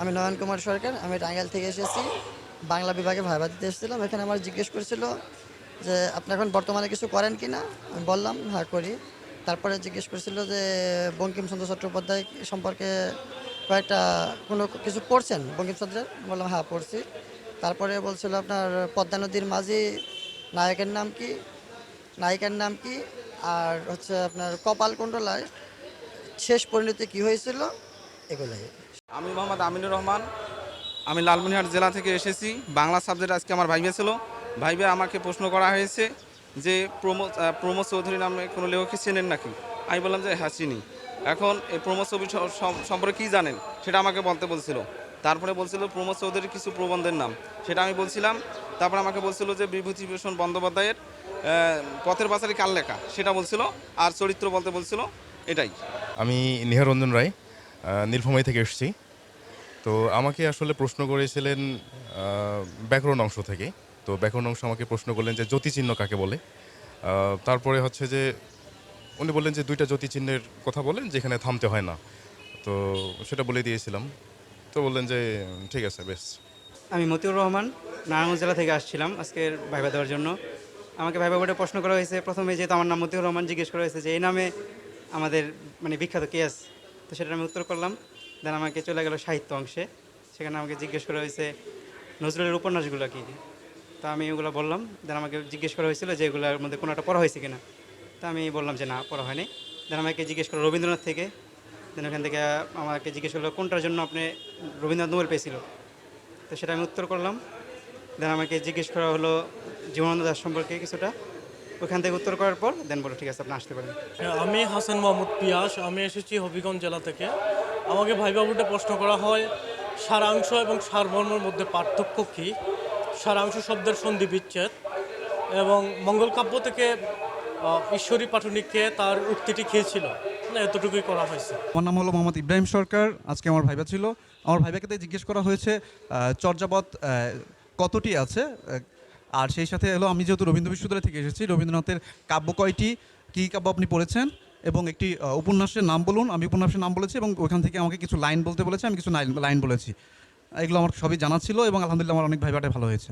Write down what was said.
আমি নয়ন কুমার সরকার, আমি টাঙ্গাইল থেকে এসেছি। বাংলা বিভাগে ভাইবা দিতে এসেছিলাম। এখানে আমার জিজ্ঞেস করেছিল যে, আপনি এখন বর্তমানে কিছু করেন কি না? আমি বললাম হ্যাঁ করি। তারপরে জিজ্ঞেস করেছিল যে, বঙ্কিমচন্দ্র চট্টোপাধ্যায় সম্পর্কে কয়েকটা কোনো কিছু পড়ছেন? বঙ্কিমচন্দ্রের। বললাম হ্যাঁ পড়ছি। তারপরে বলছিল আপনার, পদ্মা নদীর মাঝি, নায়কের নাম কি? নায়িকার নাম কি? আর হচ্ছে আপনার কপাল কুণ্ডলায় শেষ পরিণতি কি হয়েছিল? এগুলাই। আমি মোহাম্মদ আমিনুর রহমান। আমি লালমনিরহাট জেলা থেকে এসেছি। বাংলা সাবজেক্ট আজকে আমার ভাইবে ছিল। ভাইবে আমাকে প্রশ্ন করা হয়েছে যে প্রমোদ আহ, প্রমোদ চৌধুরী নামে কোনো লেখককে চেনেন নাকি? আমি বললাম যে হ্যাঁ চিনি। এখন এই প্রমোদ সম- সম্পর্কে কী জানেন? সেটা আমাকে বলতে বলছিল। তারপরে বলছিল প্রমোদ চৌধুরীর কিছু প্রবন্ধের নাম। সেটা আমি বলছিলাম। তারপর আমাকে বলছিল যে বিভূতিভূষণ বন্দ্যোপাধ্যায়ের পথের পাঁচালী কার লেখা? সেটা বলছিল। আর চরিত্র বলতে বলছিল এটাই। আমি নিহারঞ্জন রায় আহ, নীলফামারী থেকে এসেছি। তো আমাকে আসলে প্রশ্ন করেছিলেন ব্যাকরণ অংশ থেকে। তো ব্যাকরণ অংশ আমাকে প্রশ্ন করলেন যে জ্যোতিচিহ্ন কাকে বলে? তারপরে হচ্ছে যে উনি বললেন যে দুইটা জ্যোতিচিহ্নের কথা বলেন যেখানে থামতে হয় না। তো সেটা বলে দিয়েছিলাম। তো বললেন যে, ঠিক আছে, বেশ। আমি মতিউর রহমান, নারায়ণগঞ্জ জেলা থেকে আসছিলাম আজকের ভাইবা দেওয়ার জন্য। আমাকে ভাইবা বোর্ডে প্রশ্ন করা হয়েছে। প্রথমে যেহেতু আমার নাম মতিউর রহমান জিজ্ঞেস করা হয়েছে যে এই নামে আমাদের মানে বিখ্যাত কে আছে তো সেটা আমি উত্তর করলাম। দেন আমাকে চলে গেল সাহিত্য অংশে। সেখানে আমাকে জিজ্ঞেস করা হয়েছে, নজরুলের উপন্যাসগুলো কী? তা আমি ওগুলো বললাম, দেন আমাকে জিজ্ঞেস করা হয়েছিল যে এগুলোর মধ্যে কোনো একটা পড়া হয়েছে কিনা। তা আমি বললাম যে না, পড়া হয়নি। দেন আমাকে জিজ্ঞেস করল রবীন্দ্রনাথ থেকে। দেন ওখান থেকে আমাকে জিজ্ঞেস করল, কোনটার জন্য আপনি রবীন্দ্রনাথ নোবেল পেয়েছিল? তো সেটা আমি উত্তর করলাম। দেন আমাকে জিজ্ঞেস করা হলো জীবনানন্দ দাস সম্পর্কে কিছুটা। ওখান থেকে উত্তর করার পর দেন বলো ঠিক আছে আপনি আসতে পারেন। হ্যাঁ, আমি হাসান মোহাম্মদ পিয়াস আমি এসেছি হবিগঞ্জ জেলা থেকে। আমাকে ভাইবা বোর্ডে প্রশ্ন করা হয় সারাংশ এবং সারমর্মের মধ্যে পার্থক্য কী? সারাংশ শব্দের সন্ধি বিচ্ছেদ এবং মঙ্গল কাব্য থেকে ঈশ্বরী পাঠনিককে তার উক্তিটি খেয়েছিল না এতটুকুই করা হয়েছে। আমার নাম হলো মোহাম্মদ ইব্রাহিম সরকার আজকে আমার ভাইবা ছিল। আমার ভাইবাকে তাই জিজ্ঞেস করা হয়েছে চর্যাপদ কতটি আছে? আর সেই সাথে এলো আমি যেহেতু রবীন্দ্র বিশ্ববিদ্যালয় থেকে এসেছি, রবীন্দ্রনাথের কাব্য কয়টি, কী কাব্য আপনি পড়েছেন? এবং একটি উপন্যাসের নাম বলুন, আমি উপন্যাসের নাম বলেছি এবং ওখান থেকে আমাকে কিছু লাইন বলতে বলেছে, আমি কিছু লাইন লাইন বলেছি। এগুলো আমার সবই জানা ছিল এবং আলহামদুলিল্লাহ আমার অনেক ভাইবাটা ভালো হয়েছে।